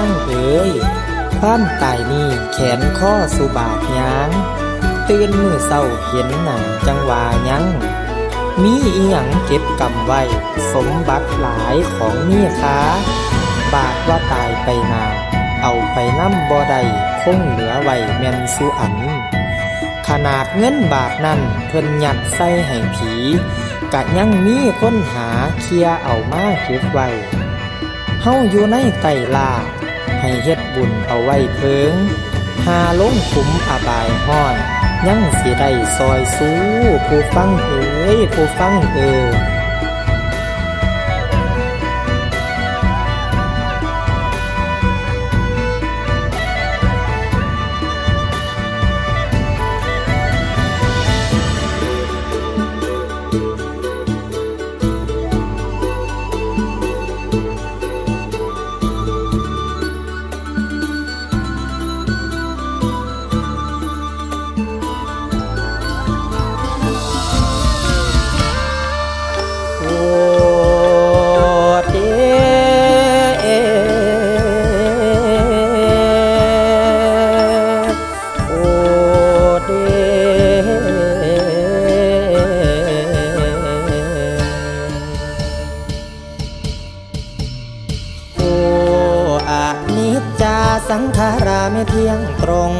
ฟังเอ๋ยความตายนี่แขนข้อสุบาทยางตื่นมือเศร้าเห็นหนังจังหวายัง มีอีหยังเก็บกำไว้ สมบัติหลายของมีค้า บาทว่าตายไปนา เอาไปน้ำบ่ได้คงเหลือไว้แมนสุอัน ขนาดเงินบาทนั้นเพิ่นยัดใส่ให้ผีกะยังมีค้นหาเคลียเอามาเก็บไว้เฮาอยู่ในไตลา ให้เฮ็ดบุญเอาไว้เพิง หาลงขุมอบายห้อน ยังสิได้ซอยสู้ผู้ฟังเอ๋ยผู้ฟังเอ๋ย สังขาราไม่เที่ยงตรง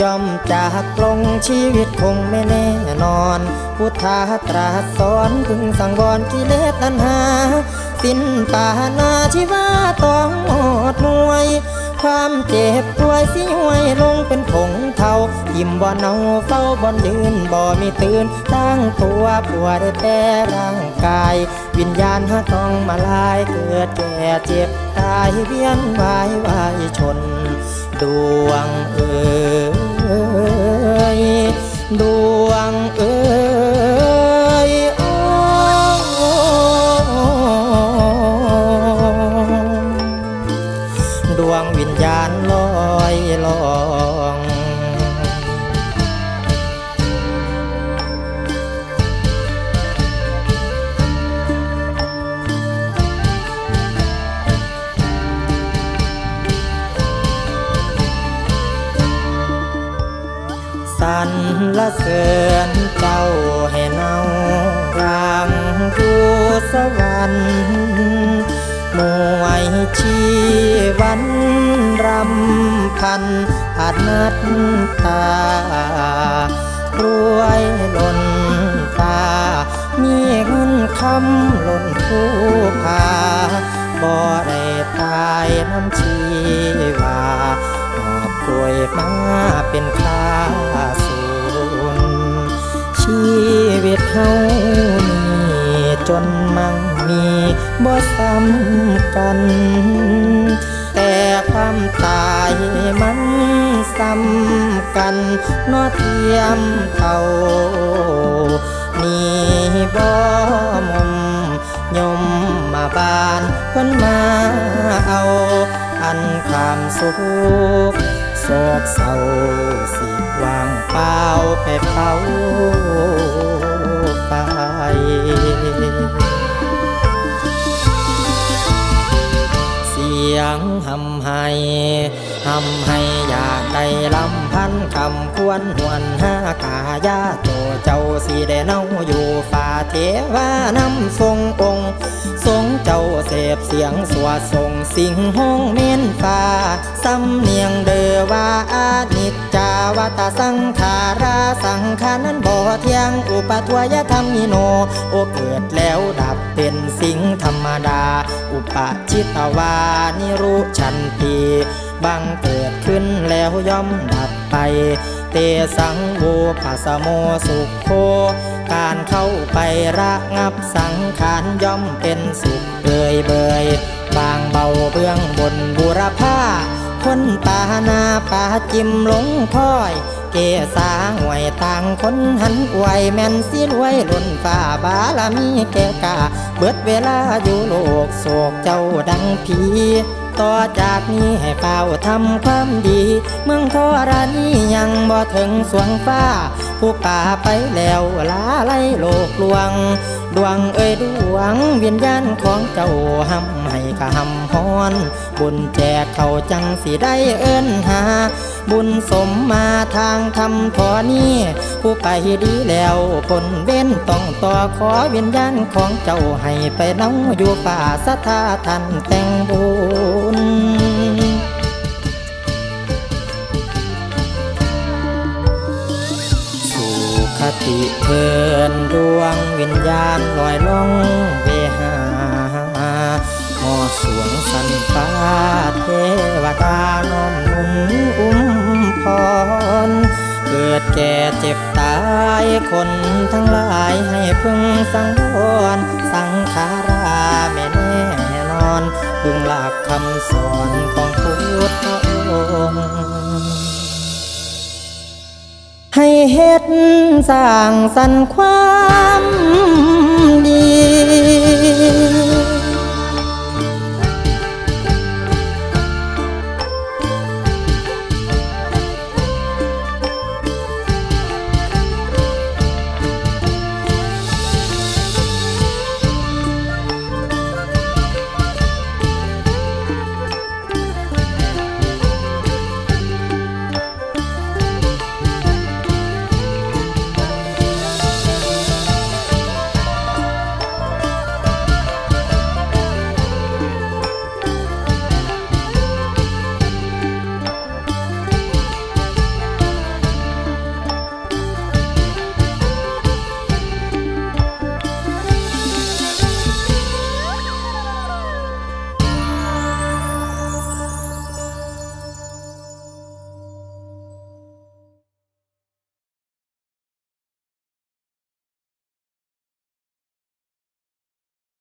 ย่อมจากลงชีวิตคงไม่แน่นอน พุทธาตรัสสอนพึงสังวรกิเลสตัณหา สิ้นปานาชีวาต้องหมดหน่วย ความเจ็บป่วยสิห่วยลงเป็นผงเทายิ้มบ่เนาเฝ้าบ่ยืนบ่มีตื่นตั้งตัวปวดแต่ร่างกาย วิญญาณหาต้องมาลายเกิดแก่เจ็บตายเวียนวายวายชน ดวงเอ๋ยดวงเอ๋ย ละเสริญเจ้าให้เนาร่างดูสวรรค์มวยชีวันรำพันอนัตตารวยล้นตา มีเงินคำล้นผู้พาบ่ได้ตายน้ำชีวาหอบกลวยมาเป็นค่า ชีวิตเฮานี่จนมั่งมีบ่ซ้ำกัน แต่ความตายมันซ้ำกันนอเทียมเท่านี่บ่มมยมมาบานเพิ่นมาเอา อันความสุขโศกเศร้าสิ วางเปล่าไปเผาไปเสียงหำให้หำให้อยากได้ลำพันคำควรหวนห้ากายาโตเจ้าสีแดเนาอยู่ฝ่าเทวานำทรงองค์ทรง เสพเสียงสวดทรงสิงห้องเมนฟ้าสำเนียงเดอว่าอานิจจาวัตสังขาราสังขานั้นบ่เที่ยงอุปทวยธรรมิโน โอเกิดแล้วดับเป็นสิ่งธรรมดา อุปชิตวานิรุชันตีบังเกิดขึ้นแล้วย่อมดับไป เตสังโวปัสสโมสุขโค การเข้าไประงับสังขารย่อมเป็นสุขเบยเบยบางเบาเบื้องบนบุรพาคนปานาปาจิมหลงพ้อย เกษาห่วยต่างคนหันอวยแม่นสิรวยล้นฟ้าบาลามีแก่กาเบิดเวลาอยู่โลกโศกเจ้าดังผีต่อจากนี้ให้เฝ้าทำความดี เมืองโทรณียังบ่ถึงสวงฟ้า ผู้ป่าไปแล้วลาไล่โลกลวง ดวงเอ้ยดวงวิญญาณของเจ้าหำให้กะหำฮอน บุญแจกเขาจังสิได้เอิ้นหา บุญสมมาทางทำทอนี้ผู้ไปดีแล้วผลเว้นต้องต่อขอวิญญาณของเจ้าให้ไปนาองอยู่ป่าสถาทันแต่งบุญ ติเทินดวงวิญญาณลอยล่องเวหาหอสวงสันฟ้าเทวดาน้อมนุ่มอุ้มพร เกิดแก่เจ็บตายคนทั้งหลายให้พึงสังวรสังขาราไม่แน่นอน พึงหลักคำสอนของพุทธองค์ ให้เฮ็ดสร้างสรรความดี